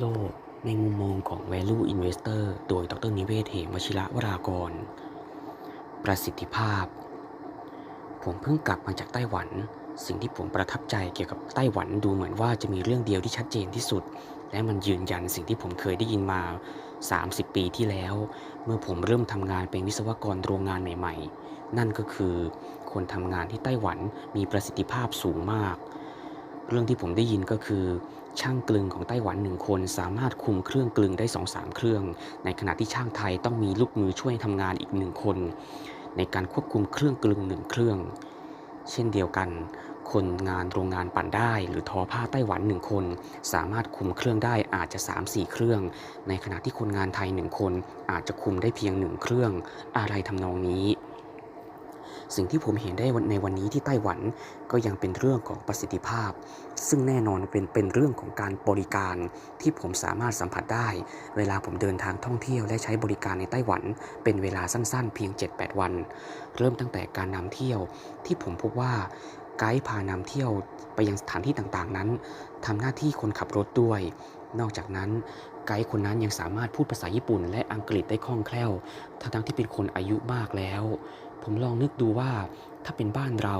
โลกในมุมมองของ Value Investor โดย ดรนิเวศเหมวชิระวรากร ประสิทธิภาพ ผมเพิ่งกลับมาจากไต้หวัน สิ่งที่ผมประทับใจเกี่ยวกับไต้หวันดูเหมือนว่าจะมีเรื่องเดียวที่ชัดเจนที่สุด และมันยืนยันสิ่งที่ผมเคยได้ยินมา 30 ปีที่แล้ว เมื่อผมเริ่มทำงานเป็นวิศวกรโรงงานใหม่ ๆ นั่นก็คือ คนทำงานที่ไต้หวันมีประสิทธิภาพสูงมาก เรื่องที่ผมได้ยินก็คือ ช่างกลึงของไต้หวันหนึ่งคนสามารถคุมเครื่องกลึงได้2อสามเครื่อง ในขณะที่ช่างไทยต้องมีลูกมือช่วยทำงานอีกหนึ่งคน ในการควบคุมเครื่องกลึงหนึ่งเครื่อง เช่นเดียวกัน คนงานโรงงานปั่นได้ หรือทอผ้าไต้หวันหนึ่งคน สามารถคุมเครื่องได้อาจจะ 3-4 เครื่อง ในขณะที่คนงานไทยหนึ่งคนอาจจะคุมได้เพียงหนึ่งเครื่อง อะไรทำนองนี้ สิ่งที่ผมเห็นได้ในวันนี้ที่ไต้หวันก็ยังเป็นเรื่องของประสิทธิภาพ ซึ่งแน่นอนเป็นเป็นเรื่องของการบริการที่ผมสามารถสัมผัสได้ เวลาผมเดินทางท่องเที่ยวและใช้บริการในไต้หวัน เป็นเวลาสั้นๆ เพียง 7-8 วัน เริ่มตั้งแต่การนำเที่ยวที่ผมพบว่าไกด์พานำเที่ยวไปยังสถานที่ต่างๆนั้นทำหน้าที่คนขับรถด้วย นอกจากนั้นไกด์คนนั้นยังสามารถพูดภาษาญี่ปุ่น และอังกฤษได้คล่องแคล่ว ทั้งๆที่เป็นคนอายุมากแล้วผมลองนึกดูว่าถ้าเป็นบ้านเรา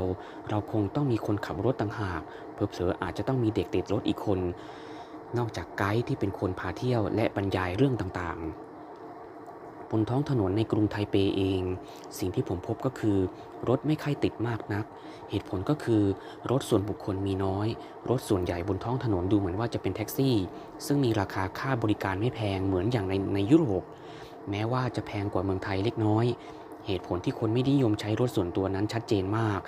เราคงต้องมีคนขับรถต่างหากเผลออาจจะต้องมีเด็กติดรถอีกคน นอกจากไกด์ที่เป็นคนพาเที่ยวและบรรยายเรื่องต่างๆ บนท้องถนนในกรุงไทเปเอง สิ่งที่ผมพบก็คือ รถไม่ค่อยติดมากนัก เหตุผลก็คือ รถส่วนบุคคลมีน้อย รถส่วนใหญ่บนท้องถนนดูเหมือนว่าจะเป็นแท็กซี่ ซึ่งมีราคาค่าบริการไม่แพงเหมือนอย่างในในยุโรปแม้ว่าจะแพงกว่าเมืองไทยเล็กน้อย เหตุผลที่คนไม่นิยมใช้รถส่วนตัวนั้นชัดเจนมาก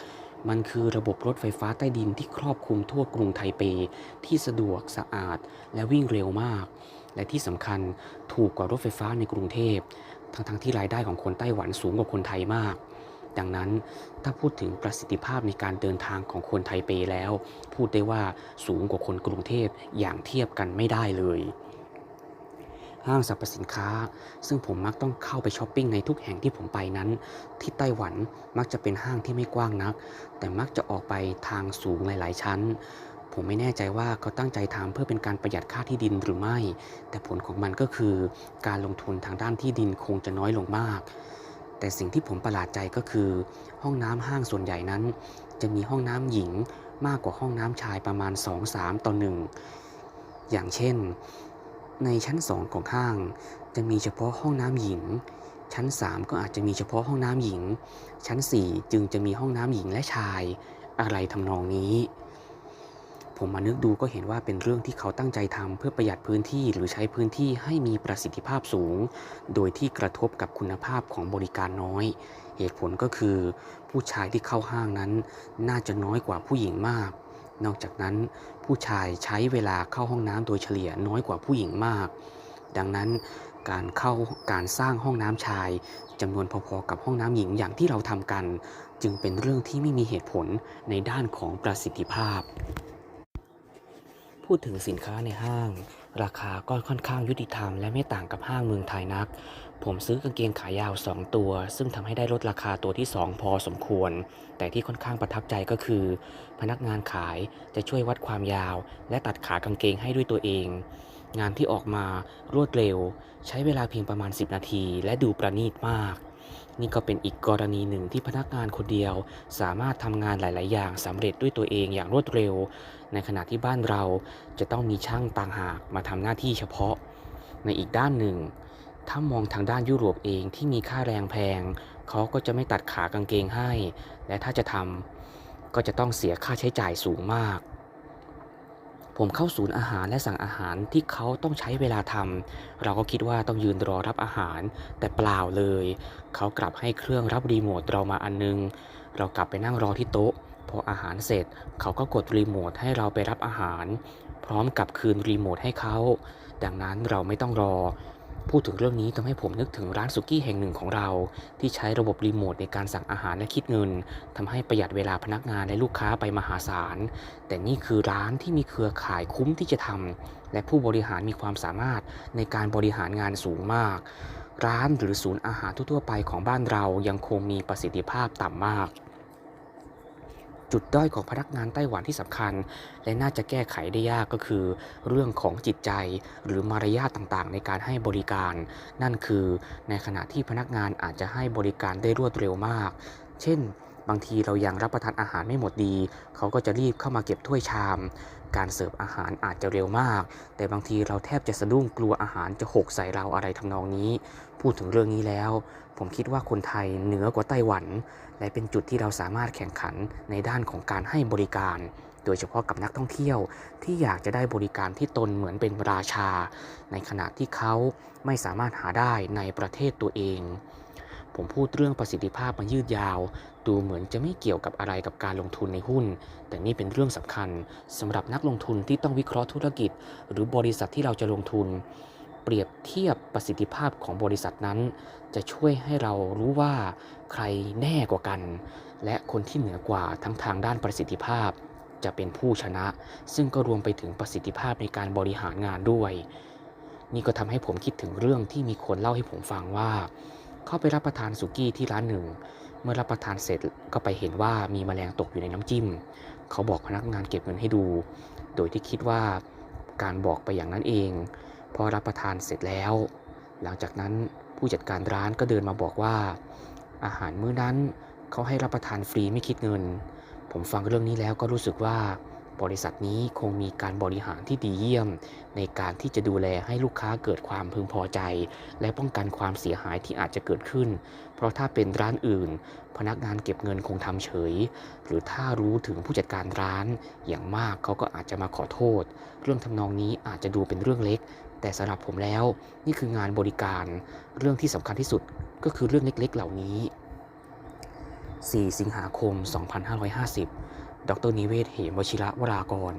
มันคือระบบรถไฟฟ้าใต้ดินที่ครอบคลุมทั่วกรุงไทเป ที่สะดวกสะอาด และวิ่งเร็วมาก และที่สำคัญถูกกว่ารถไฟฟ้าในกรุงเทพ ทั้งๆทที่รายได้ของคนไต้หวันสูงกว่าคนไทยมาก ดังนั้นถ้าพูดถึงประสิทธิภาพในการเดินทางของคนไทเปแล้ว พูดได้ว่าสูงกว่าคนกรุงเทพอย่างเทียบกันไม่ได้เลย ห้างสรรพสินค้า ซึ่งผมมักต้องเข้าไปช้อปปิ้งในทุกแห่งที่ผมไปนั้น ที่ไต้หวันมักจะเป็นห้างที่ไม่กว้างนัก แต่มักจะออกไปทางสูงหลาย ๆ ชั้น ผมไม่แน่ใจว่าเขาตั้งใจทำเพื่อเป็นการประหยัดค่าที่ดินหรือไม่ แต่ผลของมันก็คือ การลงทุนทางด้านที่ดินคงจะน้อยลงมาก แต่สิ่งที่ผมประหลาดใจก็คือ ห้องน้ำห้างส่วนใหญ่นั้น จะมีห้องน้ำหญิงมากกว่าห้องน้ำชายประมาณ 2-3 ต่อหนึ่งอย่างเช่น ในชั้น 2 ของห้าง จะมีเฉพาะห้องน้ำหญิง ชั้น 3 ก็อาจจะมีเฉพาะห้องน้ำหญิง ชั้น 4 จึงจะมีห้องน้ำหญิงและชายอะไรทำนองนี้ ผมมานึกดูก็เห็นว่าเป็นเรื่องที่เขาตั้งใจทำเพื่อประหยัดพื้นที่หรือใช้พื้นที่ให้มีประสิทธิภาพสูง โดยที่กระทบกับคุณภาพของบริการน้อย เหตุผลก็คือ ผู้ชายที่เข้าห้างนั้น น่าจะน้อยกว่าผู้หญิงมาก นอกจากนั้นผู้ชายใช้เวลาเข้าห้องน้ำโดยเฉลี่ยน้อยกว่าผู้หญิงมาก ดังนั้นการเข้าการสร้างห้องน้ำชายจำนวนพอๆกับห้องน้ำหญิงอย่างที่เราทำกัน จึงเป็นเรื่องที่ไม่มีเหตุผลในด้านของประสิทธิภาพ พูดถึงสินค้าในห้าง ราคาก็ค่อนข้างยุติธรรมและไม่ต่างกับห้างเมืองไทยนัก ผมซื้อกางเกงขายาว 2 ตัว ซึ่งทำให้ได้ลดราคาตัวที่ 2 พอสมควร แต่ที่ค่อนข้างประทับใจก็คือ พนักงานขายจะช่วยวัดความยาว และตัดขากางเกงให้ด้วยตัวเอง งานที่ออกมารวดเร็ว ใช้เวลาเพียงประมาณ 10 นาที และดูประณีตมาก นี่ก็เป็นอีกกรณีหนึ่งที่พนักงานคนเดียว สามารถทำงานหลาย ๆ อย่างสำเร็จด้วยตัวเองอย่างรวดเร็ว ในขณะที่บ้านเราจะต้องมีช่างต่างหากมาทำหน้าที่เฉพาะ ในอีกด้านหนึ่ง ถ้ามองทางด้านยุโรปเองที่มีค่าแรงแพง เขาก็จะไม่ตัดขากางเกงให้ และถ้าจะทำก็จะต้องเสียค่าใช้จ่ายสูงมาก ผมเข้าศูนย์อาหารและสั่งอาหารที่เขาต้องใช้เวลาทำเราก็คิดว่าต้องยืนรอรับอาหาร แต่เปล่าเลย เขากลับให้เครื่องรับรีโมทเรามาอันนึง เรากลับไปนั่งรอที่โต๊ะ พออาหารเสร็จ เขาก็กดรีโมทให้เราไปรับอาหาร พร้อมกับคืนรีโมทให้เขา ดังนั้นเราไม่ต้องรอ พูดถึงเรื่องนี้ทำให้ผมนึกถึงร้านสุกี้แห่งหนึ่งของเรา ที่ใช้ระบบรีโมทในการสั่งอาหารและคิดเงินทำให้ประหยัดเวลาพนักงานและลูกค้าไปมหาศาล แต่นี่คือร้านที่มีเครือข่ายคุ้มที่จะทำและผู้บริหารมีความสามารถในการบริหารงานสูงมาก ร้านหรือศูนย์อาหารทั่วไปของบ้านเรายังคงมีประสิทธิภาพต่ำมาก จุดด้อยของพนักงานไต้หวันที่สำคัญ และน่าจะแก้ไขได้ยากก็คือ เรื่องของจิตใจหรือมารยาทต่างๆ ในการให้บริการ นั่นคือในขณะที่พนักงานอาจจะให้บริการได้รวดเร็วมาก เช่น บางทีเรายังรับประทานอาหารไม่หมดดี เขาก็จะรีบเข้ามาเก็บถ้วยชามการเสิร์ฟอาหารอาจจะเร็วมาก แต่บางทีเราแทบจะสะดุ้งกลัวอาหารจะหกใส่เราอะไรทำนองนี้ พูดถึงเรื่องนี้แล้ว ผมคิดว่าคนไทยเหนือกว่าไต้หวัน และเป็นจุดที่เราสามารถแข่งขันในด้านของการให้บริการ โดยเฉพาะกับนักท่องเที่ยวที่อยากจะได้บริการที่ตนเหมือนเป็นราชา ในขณะที่เขาไม่สามารถหาได้ในประเทศตัวเอง ผมพูดเรื่องประสิทธิภาพมายืดยาว ดูเหมือนจะไม่เกี่ยวกับอะไรกับการลงทุนในหุ้น แต่นี่เป็นเรื่องสำคัญสำหรับนักลงทุนที่ต้องวิเคราะห์ธุรกิจ หรือบริษัทที่เราจะลงทุน เปรียบเทียบประสิทธิภาพของบริษัทนั้น จะช่วยให้เรารู้ว่าใครแน่กว่ากัน และคนที่เหนือกว่าทั้งทางด้านประสิทธิภาพ จะเป็นผู้ชนะ ซึ่งก็รวมไปถึงประสิทธิภาพในการบริหารงานด้วย นี่ก็ทำให้ผมคิดถึงเรื่องที่มีคนเล่าให้ผมฟังว่า เข้าไปรับประทานสุกี้ที่ร้านหนึ่ง เมื่อรับประทานเสร็จก็ไปเห็นว่ามีแมลงตกอยู่ในน้ำจิ้ม เขาบอกพนักงานเก็บเงินให้ดู โดยที่คิดว่าการบอกไปอย่างนั้นเอง พอรับประทานเสร็จแล้ว หลังจากนั้นผู้จัดการร้านก็เดินมาบอกว่า อาหารมื้อนั้นเขาให้รับประทานฟรีไม่คิดเงิน ผมฟังเรื่องนี้แล้วก็รู้สึกว่า บริษัทนี้คงมีการบริหารที่ดีเยี่ยม ในการที่จะดูแลให้ลูกค้าเกิดความพึงพอใจ และป้องกันความเสียหายที่อาจจะเกิดขึ้น เพราะถ้าเป็นร้านอื่น พนักงานเก็บเงินคงทำเฉย หรือถ้ารู้ถึงผู้จัดการร้าน อย่างมากเขาก็อาจจะมาขอโทษ เรื่องทำนองนี้อาจจะดูเป็นเรื่องเล็ก แต่สำหรับผมแล้ว นี่คืองานบริการ เรื่องที่สำคัญที่สุดก็คือเรื่องเล็กๆ เหล่านี้ 4 สิงหาคม 2550 ดรนิเวศเหมวชิระวรากร